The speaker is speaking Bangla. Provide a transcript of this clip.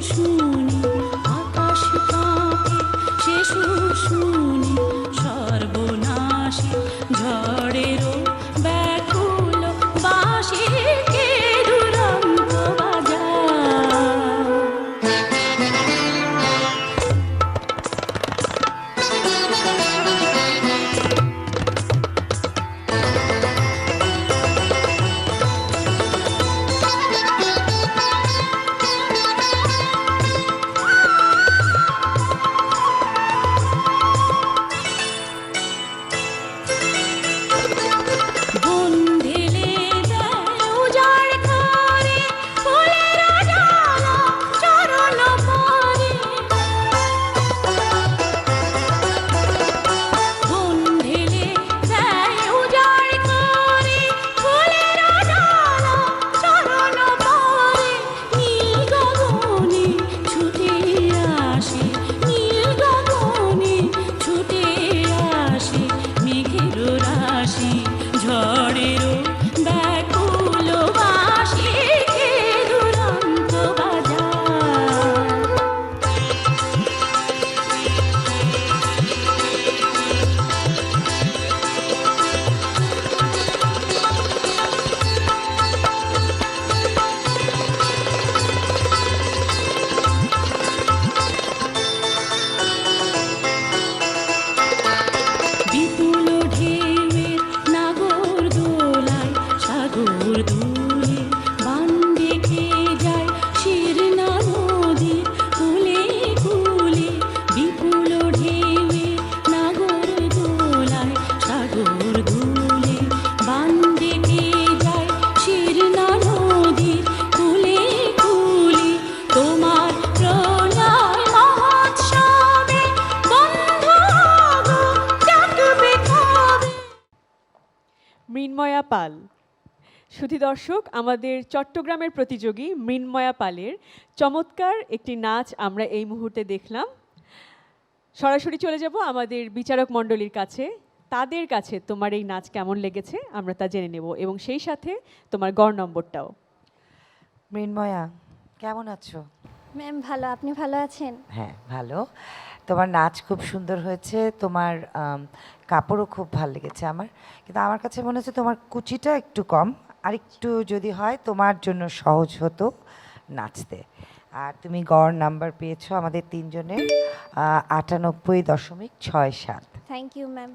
শুনি আকাশ কাঁপে সে শুনি সর্বনাশী ঝড়েরও ঝড়েরও মৃন্ময়া পাল সুধী দর্শক আমাদের চট্টগ্রামের প্রতিযোগী মৃন্ময়া পালের চমৎকার একটি নাচ আমরা এই মুহূর্তে দেখলাম। সরাসরি চলে যাব আমাদের বিচারক মণ্ডলীর কাছে। তাদের কাছে তোমার এই নাচ কেমন লেগেছে আমরা তা জেনে নেব এবং সেই সাথে তোমার গড় নম্বরটাও। মৃন্ময়া কেমন আছো? ম্যাম ভালো। আপনি ভালো আছেন? হ্যাঁ ভালো। তোমার নাচ খুব সুন্দর হয়েছে, তোমার কাপড়ও খুব ভালো লেগেছে আমার। কিন্তু আমার কাছে মনে হচ্ছে তোমার কুচিটা একটু কম, আর একটু যদি হয় তোমার জন্য সহজ হতো নাচতে। আর তুমি গড় নাম্বার পেয়েছ আমাদের তিনজনের আটানব্বই দশমিক ছয় সাত। Thank you ma'am